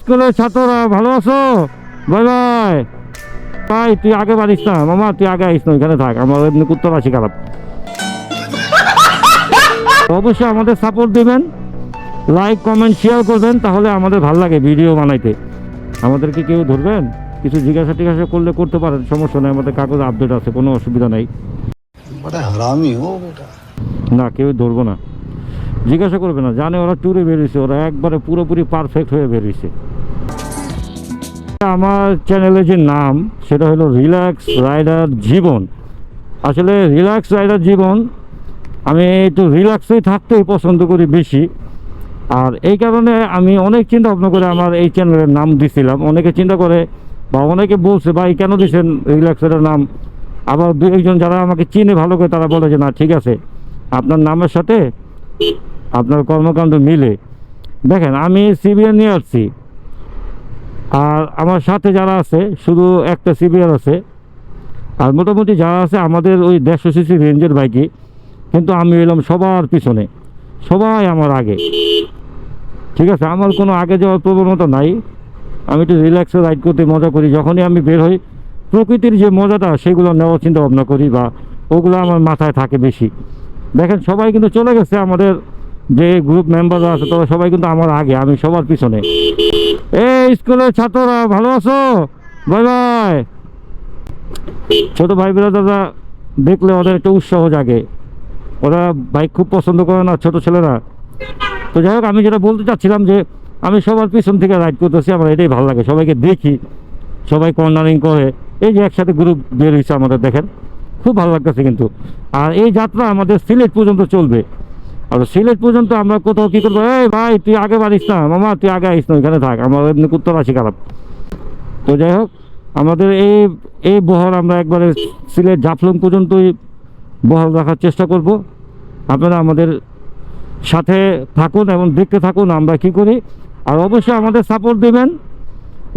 স্কুলের ছাত্ররা ভালো আছো? Bye bye. ভাই তুই আগে বাড়িস না। মামা তুই আগে আইস না ওইখানে থাক। আমার এমনি কুত্তর আসি খারাপ। অবশ্যই আমাদের সাপোর্ট দিবেন। লাইক কমেন্ট শেয়ার করবেন তাহলে আমাদের ভালো লাগে ভিডিও বানাইতে। আমাদেরকে কেউ ধরবেন? কিছু জিজ্ঞাসা টিজ্ঞাসা করলে করতে পারেন সমস্যা নেই আমাদের কাগজ আপডেট আছে কোনো অসুবিধা নেই। না কেউ ধরবো না। জিজ্ঞাসা করবে না, জানে ওরা ট্যুরে বেরিয়েছে, ওরা একবারে পুরোপুরি পারফেক্ট হয়ে বেরিয়েছে। আমার চ্যানেলের যে নাম, সেটা হলো রিল্যাক্স রাইডার জীবন আসলে রিল্যাক্স রাইডার জীবন আমি একটু রিল্যাক্সেই থাকতেই পছন্দ করি বেশি। আর এই কারণে আমি অনেক চিন্তা ভাবনা করে আমার এই চ্যানেলের নাম দিছিলাম। অনেকে চিন্তা করে বা অনেকে বলছে, ভাই, কেন দিয়েছেন রিল্যাক্সের নাম? আবার দু একজন যারা আমাকে চিনে ভালো করে, তারা বলে যে, না, ঠিক আছে। আপনার নামের সাথে আপনার কর্মকাণ্ড মিলে। দেখেন, আমি সিবিআর নিয়ে আসছি। আর আমার সাথে যারা আছে, শুধু একটা সিবিআর আছে, আর মোটামুটি যারা আছে, আমাদের ওই দেড়শো সিসি রেঞ্জের বাইকে, কিন্তু আমি এলাম সবার পিছনে। সবাই আমার আগে। ঠিক আছে, আমার কোনো আগে যাওয়ার প্রবণতা নাই। আমি একটু রিল্যাক্সে রাইড করতে মজা করি। যখনই আমি বের হই, প্রকৃতির যে মজাটা, সেগুলো নেওয়ার চিন্তা ভাবনা করি বা ওগুলো আমার মাথায় থাকে বেশি। দেখেন, সবাই কিন্তু চলে গেছে আমাদের যে গ্রুপ মেম্বাররা আছে, তবে সবাই কিন্তু আমার আগে, আমি সবার পিছনে। এই স্কুলের ছাত্ররা, ভালো আছো? Bye bye. ছোট ভাই দাদা দেখলে ওদের একটা উৎসাহ জাগে। ওরা বাইক খুব পছন্দ করে না, ছোট ছেলেরা। তো যাই হোক, আমি যেটা বলতে চাচ্ছিলাম যে, আমি সবার পিছন থেকে রাইড করতেছি, আমার এটাই ভালো লাগে। সবাইকে দেখি, সবাই কর্নারিং করে। এই যে একসাথে গ্রুপ বের হয়েছে আমাদের, দেখেন। খুব ভালো লাগতেছে কিন্তু। আর এই যাত্রা আমাদের সিলেট পর্যন্ত চলবে। আর সিলেট পর্যন্ত আমরা কোথাও কী করব? এই ভাই, তুই আগে পারিস না। মামা, তুই আগে আইস না, ওইখানে থাক। আমার এমনি কুত্তর আসি খারাপ। তো যাই হোক, আমাদের এই এই বহর আমরা একবারে সিলেট জাফলং পর্যন্তই বহাল রাখার চেষ্টা করব। আপনারা আমাদের সাথে থাকুন এবং দেখতে থাকুন আমরা কি করি। আর অবশ্যই আমাদের সাপোর্ট দিবেন।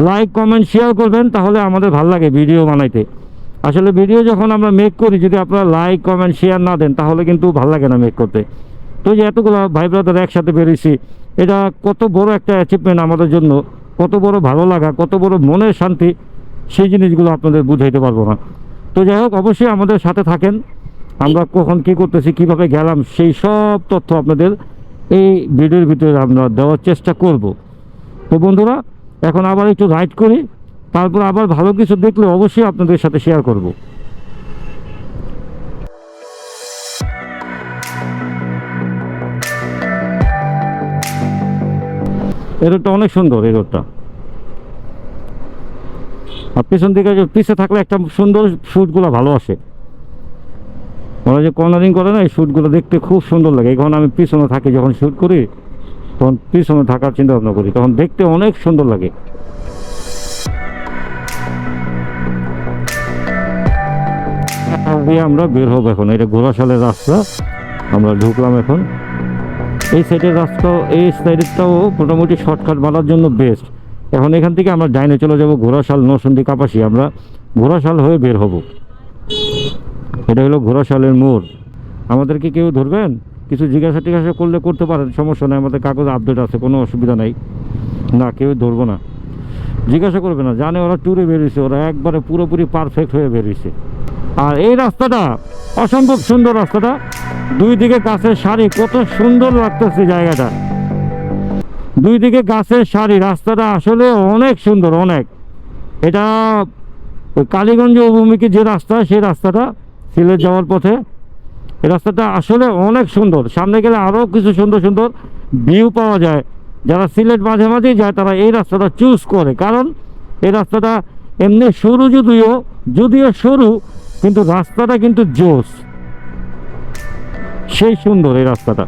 লাইক কমেন্ট শেয়ার করবেন, তাহলে আমাদের ভালো লাগে ভিডিও বানাইতে। আসলে ভিডিও যখন আমরা মেক করি, যদি আপনারা লাইক কমেন্ট শেয়ার না দেন, তাহলে কিন্তু ভালো লাগে না মেক করতে। তো যে এতগুলো ভাই ব্রাদার একসাথে বেরিয়েছি, এটা কত বড় একটা অ্যাচিভমেন্ট আমাদের জন্য, কত বড় ভালো লাগা, কত বড় মনের শান্তি, সেই জিনিসগুলো আপনাদের বুঝাইতে পারব না। তো যাই হোক, অবশ্যই আমাদের সাথে থাকেন। আমরা কখন কী করতেছি, কীভাবে গেলাম, সেই সব তথ্য আপনাদের এই ভিডিওর ভিতরে আমরা দেওয়ার চেষ্টা করব। তো বন্ধুরা, এখন আবার একটু রাইড করি, তারপর আবার ভালো কিছু দেখলে অবশ্যই আপনাদের সাথে শেয়ার করব। এই রোডটা অনেক সুন্দর এই রোডটা আর পিছন দিকে পিছে থাকলে একটা সুন্দর শ্যুটগুলো ভালো আসে। ওরা যে কর্নারিং করে না, এই শ্যুটগুলো দেখতে খুব সুন্দর লাগে। এখন আমি পিছনে থাকি, যখন শ্যুট করি, তখন পিছনে থাকার চিন্তা ভাবনা করি। তখন দেখতে অনেক সুন্দর লাগে। আমরা বের হব এখন। এটা ঘোড়াশালের রাস্তা। আমরা ঢুকলাম এখন। এই সাইডের রাস্তাও এই সাইডেরটাও মোটামুটি শর্টকাট বানার জন্য বেস্ট এখন এখান থেকে আমরা ডাইনে চলে যাব ঘোড়াশাল, নরসিংদী কাপাসি আমরা ঘোড়াশাল হয়ে বের হব। এটা হলো ঘোড়াশালের মোড়। আমাদেরকে কেউ ধরবেন? কিছু জিজ্ঞাসা টিজ্ঞাসা করলে করতে পারেন, সমস্যা নেই, আমাদের কাগজ আপডেট আছে, কোনো অসুবিধা নেই। না, কেউ ধরবো না। জিজ্ঞাসা করবে না, জানে ওরা ট্যুরে বেরিয়েছে, ওরা একবারে পুরোপুরি পারফেক্ট হয়ে বেরিয়েছে। আর এই রাস্তাটা অসম্ভব সুন্দর রাস্তাটা। দুই দিকে গাছের সারি, কত সুন্দর লাগতেছে জায়গাটা। দুই দিকে গাছের সারি, রাস্তাটা আসলে অনেক সুন্দর, অনেক। এটা ওই কালীগঞ্জ অভিমুখী যে রাস্তা, সেই রাস্তাটা সিলেট যাওয়ার পথে। এই রাস্তাটা আসলে অনেক সুন্দর। সামনে গেলে আরও কিছু সুন্দর সুন্দর ভিউ পাওয়া যায়। যারা সিলেট মাঝে মাঝেই যায়, তারা এই রাস্তাটা চুজ করে। কারণ এই রাস্তাটা এমনি সরু যদিও যদিও সরু কিন্তু রাস্তাটা কিন্তু জোস সেই সুন্দর এই রাস্তাটা।